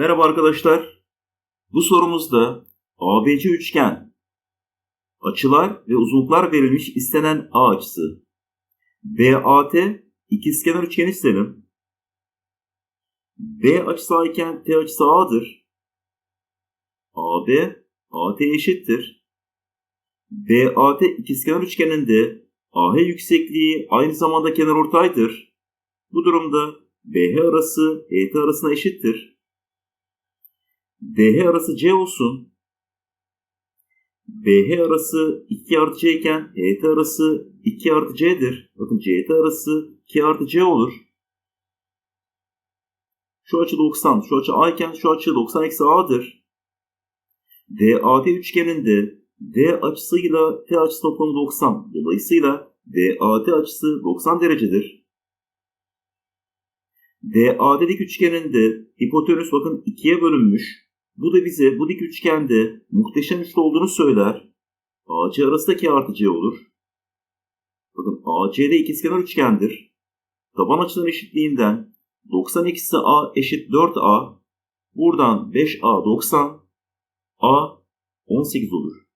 Merhaba arkadaşlar. Bu sorumuzda ABC üçgen açılar ve uzunluklar verilmiş istenen A açısı. BAT ikizkenar üçgen istedim. B açısı A iken T açısı A'dır. AB AT eşittir. BAT ikizkenar üçgeninde AH yüksekliği aynı zamanda kenarortaydır. Bu durumda BH arası ET arasına eşittir. DH arası C olsun. BH arası 2 artı C iken ET arası 2 artı C'dir. Bakın CT arası 2 artı C olur. Şu açı 90, şu açı A iken şu açı 90 eksi A'dır. DAT üçgeninde D açısıyla T açısı toplamı 90. Dolayısıyla DAT açısı 90 derecedir. DAD dik üçgeninde hipotenüs bakın ikiye bölünmüş. Bu da bize bu dik üçgende muhteşem üçlü olduğunu söyler. AC arasındaki artı C olur. Bakın ACD ikizkenar üçgendir. Taban açıların eşitliğinden 90 eksi A eşit 4A. Buradan 5A 90. A 18 olur.